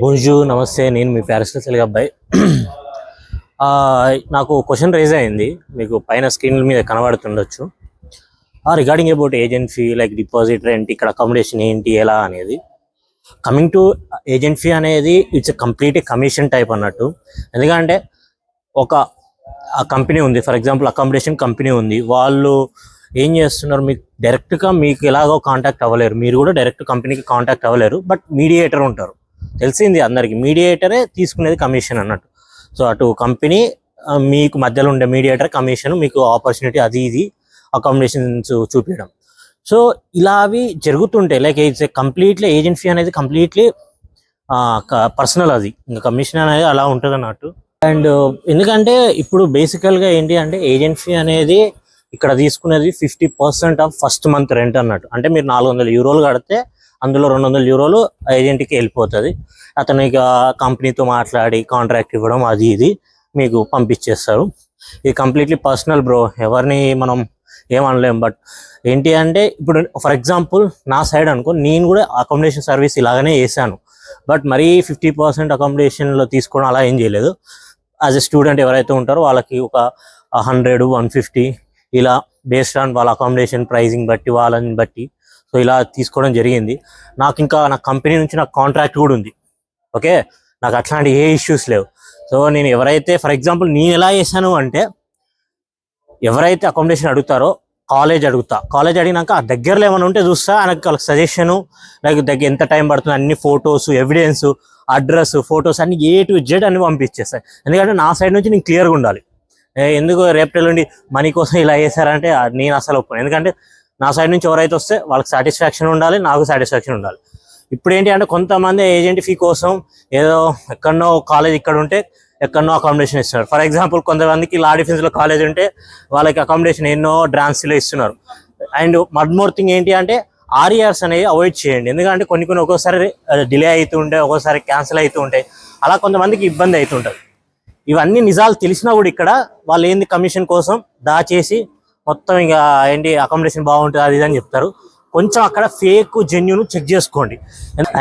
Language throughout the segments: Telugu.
బుంజు నమస్తే నేను మీ ప్యారిస్లో తెలుగు అబ్బాయి. నాకు క్వశ్చన్ రేజ్ అయింది. మీకు పైన స్క్రీన్ మీద కనబడుతుండొచ్చు. Regarding about agent fee like deposit rent ఇక్కడ అకామిడేషన్ ఏంటి ఎలా అనేది. కమింగ్ టు ఏజెంట్ ఫీ అనేది ఇట్స్ కంప్లీట్ కమిషన్ టైప్ అన్నట్టు. ఎందుకంటే ఒక ఆ కంపెనీ ఉంది. ఫర్ ఎగ్జాంపుల్ అకామిడేషన్ కంపెనీ ఉంది. వాళ్ళు ఏం చేస్తున్నారు మీకు డైరెక్ట్గా మీకు ఎలాగో కాంటాక్ట్ అవ్వలేరు. మీరు కూడా డైరెక్ట్ కంపెనీకి కాంటాక్ట్ అవ్వలేరు బట్ మీడియేటర్ ఉంటారు. తెలిసింది అందరికి. మీడియేటరే తీసుకునేది కమిషన్ అన్నట్టు. సో అటు కంపెనీ మీకు మధ్యలో ఉండే మీడియేటర్ కమిషన్ మీకు ఆపర్చునిటీ అది ఇది అకామిడేషన్స్ చూపించడం. సో ఇలా అవి జరుగుతుంటాయి లైక్ ఇట్స్ కంప్లీట్లీ ఏజెన్సీ అనేది కంప్లీట్లీ పర్సనల్ అది. ఇంకా కమిషన్ అనేది అలా ఉంటుంది అన్నట్టు. అండ్ ఎందుకంటే ఇప్పుడు బేసికల్గా ఏంటి అంటే ఏజెన్సీ అనేది ఇక్కడ తీసుకునేది fifty percent of first month rent అన్నట్టు. అంటే మీరు నాలుగు వందల యూరోలు కడితే అందులో రెండు వందల యూరోలు ఏజెంట్కి వెళ్ళిపోతుంది. అతను ఇక కంపెనీతో మాట్లాడి కాంట్రాక్ట్ ఇవ్వడం అది ఇది మీకు పంపించేస్తారు. ఇది కంప్లీట్లీ పర్సనల్ బ్రో ఎవరిని మనం ఏమనలేం బట్ ఏంటి అంటే ఇప్పుడు ఫర్ ఎగ్జాంపుల్ నా సైడ్ అనుకో నేను కూడా అకామిడేషన్ సర్వీస్ ఇలాగనే చేశాను. బట్ మరీ ఫిఫ్టీ పర్సెంట్ అకామిడేషన్లో తీసుకోవడం అలా ఏం చేయలేదు. యాజ్ ఎ స్టూడెంట్ ఎవరైతే ఉంటారో వాళ్ళకి ఒక హండ్రెడ్ వన్ ఫిఫ్టీ ఇలా బేస్డ్ ఆన్ వాళ్ళ అకామిడేషన్ ప్రైజింగ్ బట్టి వాళ్ళని బట్టి సో ఇలా తీసుకోవడం జరిగింది. నాకు ఇంకా నా కంపెనీ నుంచి నాకు కాంట్రాక్ట్ కూడా ఉంది. ఓకే? నాకు అట్లాంటి ఏ ఇష్యూస్ లేవు. సో నేను ఎవరైతే ఫర్ ఎగ్జాంపుల్ నేను ఎలా చేశాను అంటే ఎవరైతే అకామిడేషన్ అడుగుతారో కాలేజ్ అడుగుతా. కాలేజ్ అడిగినాక ఆ దగ్గరలో ఏమైనా ఉంటే చూస్తా. నాకు వాళ్ళకి సజెషను లైక్ దగ్గర ఎంత టైం పడుతుంది అన్ని ఫొటోస్ ఎవిడెన్స్ అడ్రస్ ఫొటోస్ అన్ని ఏ టు జెడ్ అన్ని పంపించేస్తాయి ఎందుకంటే నా సైడ్ నుంచి నేను క్లియర్గా ఉండాలి. ఎందుకు రేపటి నుండి మనీ కోసం ఇలా చేశారంటే నేను అసలు ఒప్పుకోను. ఎందుకంటే నా సైడ్ నుంచి ఎవరైతే వస్తే వాళ్ళకి సాటిస్ఫాక్షన్ ఉండాలి నాకు సాటిస్ఫాక్షన్ ఉండాలి. ఇప్పుడు ఏంటి అంటే కొంతమంది ఏజెంట్ ఫీ కోసం ఏదో ఎక్కడనో కాలేజ్ ఇక్కడ ఉంటే ఎక్కడనో అకామిడేషన్ ఇస్తున్నారు. ఫర్ ఎగ్జాంపుల్ కొంతమందికి లా డిఫెన్స్లో కాలేజ్ ఉంటే వాళ్ళకి అకామిడేషన్ ఎన్నో డ్రాన్స్లో ఇస్తున్నారు. అండ్ వన్ మోర్ థింగ్ ఏంటి అంటే ఆర్ఈఆర్స్ అనేవి అవాయిడ్ చేయండి. ఎందుకంటే కొన్ని కొన్ని ఒక్కోసారి డిలే అవుతూ ఉంటాయి ఒక్కోసారి క్యాన్సిల్ అవుతూ ఉంటాయి. అలా కొంతమందికి ఇబ్బంది అవుతుంటుంది ఇవన్నీ నిజాలు తెలిసినా కూడా ఇక్కడ వాళ్ళు ఏంది కమిషన్ కోసం దాచేసి మొత్తం ఇక ఏంటి అకామిడేషన్ బాగుంటుంది అది ఇది అని చెప్తారు. కొంచెం అక్కడ ఫేక్ జెన్యున్ చెక్ చేసుకోండి.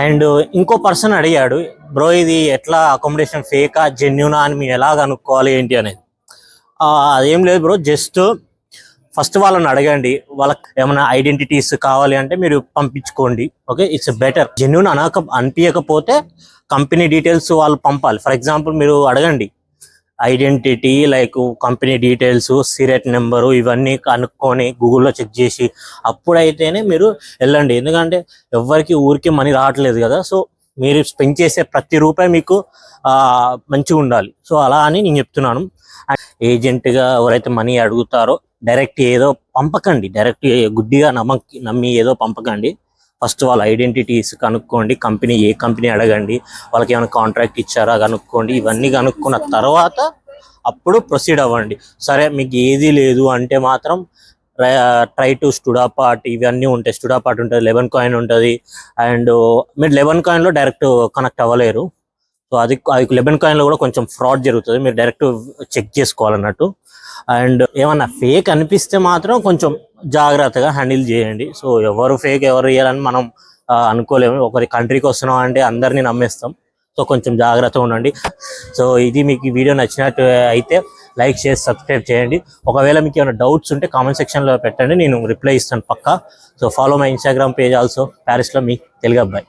అండ్ ఇంకో పర్సన్ అడిగాడు బ్రో ఇది ఎట్లా అకామిడేషన్ ఫేకా జెన్యునా అని మీరు ఎలా కనుక్కోవాలి ఏంటి అనేది? అదేం లేదు బ్రో జస్ట్ ఫస్ట్ వాళ్ళని అడగండి. వాళ్ళకి ఏమైనా ఐడెంటిటీస్ కావాలి అంటే మీరు పంపించుకోండి. ఓకే ఇట్స్ బెటర్ జెన్యున్ అనక అనిపించకపోతే కంపెనీ డీటెయిల్స్ వాళ్ళు పంపాలి. ఫర్ ఎగ్జాంపుల్ మీరు అడగండి identity like company details serial number ఇవన్నీ కనుక్కొని గూగుల్లో చెక్ చేసి అప్పుడైతేనే మీరు వెళ్ళండి. ఎందుకంటే ఎవరికి ఊరికి మనీ రావట్లేదు కదా. సో మీరు స్పెండ్ చేసే ప్రతి రూపాయి మీకు ఆ, మంచిగా ఉండాలి. సో అలా అని నేను చెప్తున్నాను. ఏజెంట్గా ఎవరైతే మనీ అడుగుతారో డైరెక్ట్ ఏదో పంపకండి. డైరెక్ట్ గుడ్డిగా నమ్మకి నమ్మి ఏదో పంపకండి. ఫస్ట్ వాళ్ళ ఐడెంటిటీస్ కనుక్కోండి కంపెనీ ఏ కంపెనీ అడగండి వాళ్ళకి ఏమైనా కాంట్రాక్ట్ ఇచ్చారా కనుక్కోండి ఇవన్నీ కనుక్కున్న తర్వాత అప్పుడు ప్రొసీడ్ అవ్వండి. సరే మీకు ఏది లేదు అంటే మాత్రం ట్రై టు స్టుడాపార్ట్ ఇవన్నీ ఉంటాయి. స్టుడాపార్ట్ ఉంటుంది లెవెన్ కాయిన్ ఉంటుంది. అండ్ మీరు లెవెన్ కాయిన్లో డైరెక్ట్ కనెక్ట్ అవ్వలేరు. సో అది అది లెవెన్ కాయిన్లో కూడా కొంచెం ఫ్రాడ్ జరుగుతుంది. మీరు డైరెక్ట్ చెక్ చేసుకోవాలన్నట్టు. అండ్ ఏమన్నా ఫేక్ అనిపిస్తే మాత్రం కొంచెం జాగ్రత్తగా హ్యాండిల్ చేయండి. సో ఎవరు ఫేక్ ఎవరు ఇయ్యాలని మనం అనుకోలేము. ఒకరి కంట్రీకి వస్తున్నాం అంటే అందరినీ నమ్మేస్తాం. సో కొంచెం జాగ్రత్తగా ఉండండి. సో ఇది మీకు ఈ వీడియో నచ్చినట్టు అయితే లైక్ చేసి సబ్స్క్రైబ్ చేయండి. ఒకవేళ మీకు ఏమైనా డౌట్స్ ఉంటే కామెంట్ సెక్షన్లో పెట్టండి. నేను రిప్లై ఇస్తాను పక్కా. So follow my Instagram page also ప్యారిస్లో మీ తెలుగు అబ్బాయి.